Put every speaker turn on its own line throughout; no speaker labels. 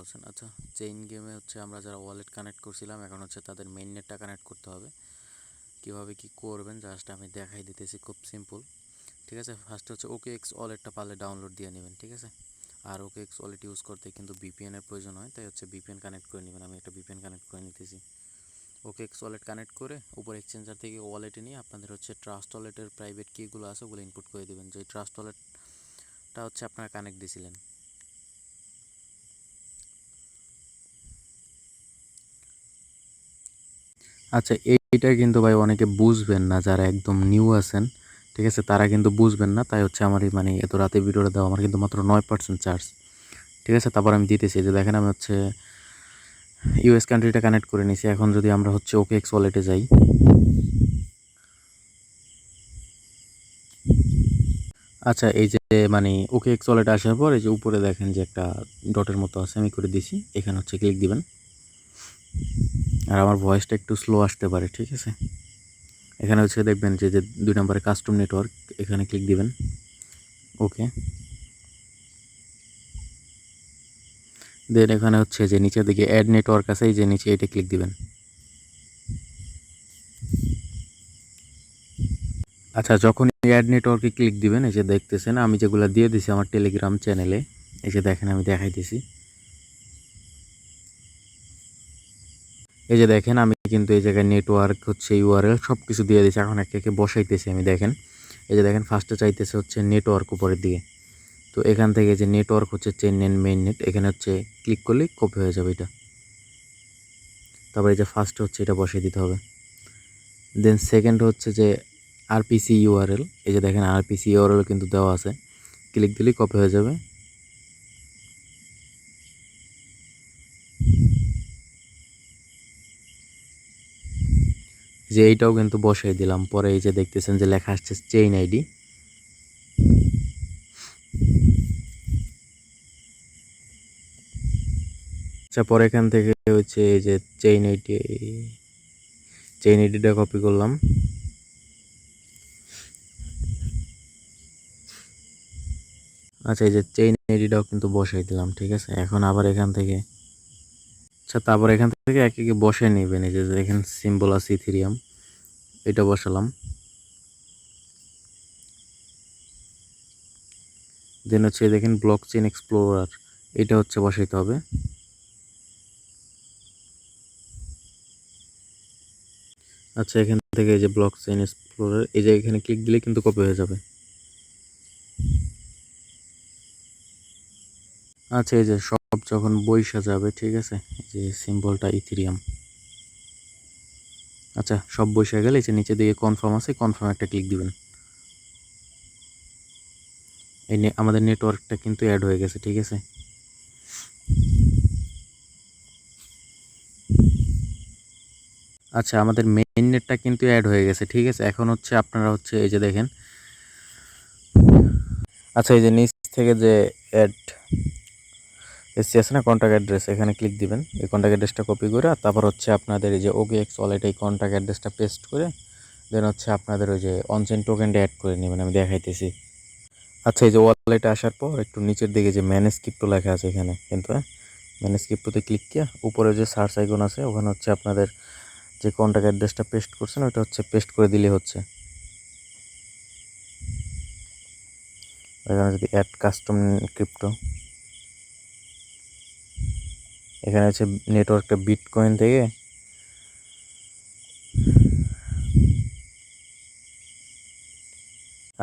বলছেন আচ্ছা চেইন গেমে হচ্ছে আমরা যারা ওয়ালেট কানেক্ট করছিলাম, এখন হচ্ছে তাদের মেইন নেটটা কানেক্ট করতে হবে। কীভাবে কি করবেন? জাস্ট আমি দেখাই দিতেছি, খুব সিম্পল ঠিক আছে? ফার্স্ট হচ্ছে ওকে এক্স ওয়ালেটটা পারলে ডাউনলোড দিয়ে নেবেন, ঠিক আছে? আর ওকে এক্স ওয়ালেট ইউজ করতে কিন্তু বিপিএনের প্রয়োজন হয়, তাই হচ্ছে বিপিএন কানেক্ট করে নেবেন। আমি একটা বিপিএন কানেক্ট করে নিতেছি। ওকে এক্স ওয়ালেট কানেক্ট করে উপর এক্সচেঞ্জার থেকে ওয়ালেটে নিয়ে আপনাদের হচ্ছে ট্রাস্ট ওয়ালেটের প্রাইভেট কিগুলো আছে, ওগুলো ইনপুট করে দেবেন। যে ট্রাস্ট ওয়ালেটটা হচ্ছে আপনারা কানেক্ট দিয়েছিলেন আচ্ছা এইটা কিন্তু ভাই অনেকে বুঝবেন না যারা একদম নিউ আছেন, ঠিক আছে? তারা কিন্তু বুঝবেন না, তাই হচ্ছে আমার মানে এত রাতে ভিডিওটা দেওয়া আমার কিন্তু মাত্র নয় পার্সেন্ট চার্জ ঠিক আছে? তারপর আমি দিতেছি যে দেখেন আমি হচ্ছে ইউএস কান্ট্রিটা কানেক্ট করে নিছি। এখন যদি আমরা হচ্ছে ওকে এক্স ওয়ালেটে যাই আচ্ছা এই যে মানে ওকে এক্স ওয়ালেটে আসার পর এই যে উপরে দেখেন যে একটা ডটের মতো আছে, আমি করে দিছি। এখানে হচ্ছে ক্লিক দিবেন। আর আমার ভয়েসটা একটু স্লো আসতে পারে, ঠিক আছে? এখানে হচ্ছে দেখবেন যে যে দুই নম্বরে কাস্টম নেটওয়ার্ক এখানে ক্লিক দিবেন। ওকে দেন এখানে হচ্ছে যে, নিচের দিকে অ্যাড নেটওয়ার্ক আছে, এই যে নিচে এটা ক্লিক দিবেন। আচ্ছা যখন অ্যাড নেটওয়ার্কে ক্লিক দিবেন, এই যে দেখতেছেন, আমি যেগুলো দিয়ে দিছি আমার টেলিগ্রাম চ্যানেলে এই যে দেখেন, আমি দেখাই দেখাইতেছি। এই যে দেখেন, আমি কিন্তু এই জায়গায় নেটওয়ার্ক হচ্ছে ইউআরএল সব কিছু দিয়ে দিয়েছি। এখন একে একে বসাইতেছি আমি, দেখেন। এই যে দেখেন ফার্স্টে চাইতেছে হচ্ছে নেটওয়ার্ক উপরের দিকে। তো এখান থেকে যে নেটওয়ার্ক হচ্ছে চেন নেন মেইন নেট এখানে হচ্ছে ক্লিক করলেই কপি হয়ে যাবে এটা। তারপরে যে ফার্স্টে হচ্ছে এটা বসিয়ে দিতে হবে। দেন সেকেন্ড হচ্ছে যে আরপিসি ইউআরএল এই যে দেখেন আরপিসি ইউআরএল কিন্তু দেওয়া আছে। ক্লিক দিলেই কপি হয়ে যাবে। যে এইটাও কিন্তু বসাই দিলাম। পরে এই যে দেখতেছেন যে লেখা আসছে চেইন আইডি আচ্ছা পরে এখান থেকে হচ্ছে এই যে চেইন আইডি চেইন আইডিটা কপি করলাম। আচ্ছা এই যে চেইন আইডিটাও কিন্তু বসাই দিলাম, ঠিক আছে? এখন আবার এখান থেকে আচ্ছা তারপর এখান থেকে এক একে বসে নেবেন, এই যে এখানে সিম্বল আছে ইথিরিয়াম এটা বসালাম। দেন হচ্ছে দেখেন ব্লক চেন এক্সপ্লোরার এটা হচ্ছে বসাইতে হবে। আচ্ছা এখান থেকে এই যে ব্লক চেন এক্সপ্লোরার এই যে এখানে ক্লিক দিলে কিন্তু কপি হয়ে যাবে। আচ্ছা এই যে সব যখন বইসা যাবে, ঠিক আছে? যে সিম্বলটা ইথিরিয়াম আচ্ছা সব বসে গেলে এই যে নিচে দিকে কনফার্ম আছে কনফার্ম একটা ক্লিক দিবেন। এই আমাদের নেটওয়ার্কটা কিন্তু অ্যাড হয়ে গেছে, ঠিক আছে? আচ্ছা আমাদের মেইন নেটটা কিন্তু অ্যাড হয়ে গেছে, ঠিক আছে? এখন হচ্ছে আপনারা হচ্ছে এই যে দেখেন। আচ্ছা এই যে নিচ থেকে যে অ্যাড এসসি না কন্ট্যাক্ট অ্যাড্রেস এখানে ক্লিক দিবেন। এই কন্ট্যাক্ট অ্যাড্রেসটা কপি করে আর তারপর হচ্ছে আপনাদের এই যে ওকে এক্স ওয়ালেট এই কন্ট্যাক্ট অ্যাড্রেসটা পেস্ট করে দেন হচ্ছে আপনাদের ওই যে অনচেন টোকেনটা অ্যাড করে নেবেন, আমি দেখাইতেছি। আচ্ছা এই যে ওয়ালেটে আসার পর, একটু নিচের দিকে যে ম্যানেজ ক্রিপ্টো লেখা আছে এখানে, কিন্তু হ্যাঁ? ম্যানেজ ক্রিপ্টোতে ক্লিক কিয়া, উপরে যে সার্চ আইকন আছে, ওখানে হচ্ছে আপনাদের যে কন্ট্যাক্ট অ্যাড্রেসটা পেস্ট করছেন ওটা হচ্ছে পেস্ট করে দিলে হচ্ছে। এখানে যদি অ্যাড কাস্টম ক্রিপ্টো এখানে হচ্ছে নেটওয়ার্কটা বিটকয়েন থেকে।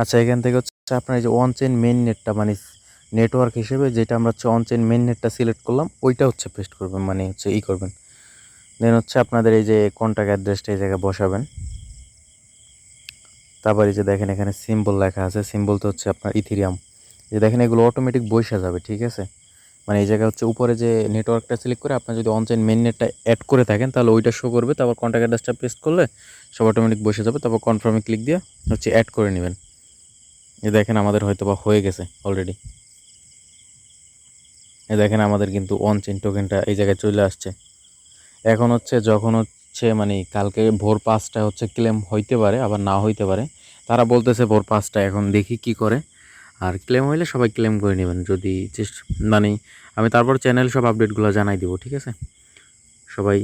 আচ্ছা এখান থেকে হচ্ছে আপনার এই যে ওয়ান চেন মেন নেটটা মানে নেটওয়ার্ক হিসেবে যেটা আমরা হচ্ছে অন চেন মেন নেটটা সিলেক্ট করলাম, ওইটা হচ্ছে পেস্ট করবেন মানে হচ্ছে ই করবেন। দেন হচ্ছে আপনাদের এই যে কন্ট্যাক্ট অ্যাড্রেসটা এই জায়গায় বসাবেন। তারপর এই যে দেখেন এখানে সিম্বল লেখা আছে সিম্বল তো হচ্ছে আপনার ইথিরিয়াম যে দেখেন এগুলো অটোমেটিক বসে যাবে, ঠিক আছে? মানে এই জায়গায় হচ্ছে উপরে যে নেটওয়ার্কটা সিলেক্ট করে আপনার যদি অনলাইন মেন নেটটা অ্যাড করে থাকেন, তাহলে ওইটা শো করবে, তারপর কন্ট্যাক্ট অ্যাড্রেসটা পেস্ট করলে সব অটোমেটিক বসে যাবে, তারপর কনফার্মে ক্লিক দিয়ে হচ্ছে অ্যাড করে নেবেন। এ দেখেন আমাদের হয়তো বা হয়ে গেছে অলরেডি এ দেখেন আমাদের কিন্তু অন চেন টোকেনটা এই জায়গায় চলে আসছে। এখন হচ্ছে যখন হচ্ছে মানে কালকে ভোর পাঁচটা হচ্ছে ক্লেম হইতে পারে, আবার না হইতে পারে, তারা বলতেছে ভোর পাঁচটা এখন দেখি কি করে। আর ক্লেম হইলে সবাই ক্লেম করে নেবেন যদি মানে আমি তারপর চ্যানেল সব আপডেটগুলো জানাই দিব, ঠিক আছে? সবাই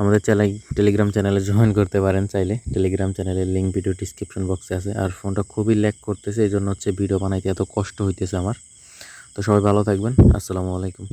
আমাদের চ্যানেল টেলিগ্রাম চ্যানেলে জয়েন করতে পারেন চাইলে। টেলিগ্রাম চ্যানেলের লিঙ্ক ভিডিও ডিসক্রিপশন বক্সে আছে। আর ফোনটা খুবই ল্যাক করতেছে এই জন্য হচ্ছে ভিডিও বানাইতে এত কষ্ট হইতেছে আমার। তো সবাই ভালো থাকবেন। আসসালামু আলাইকুম।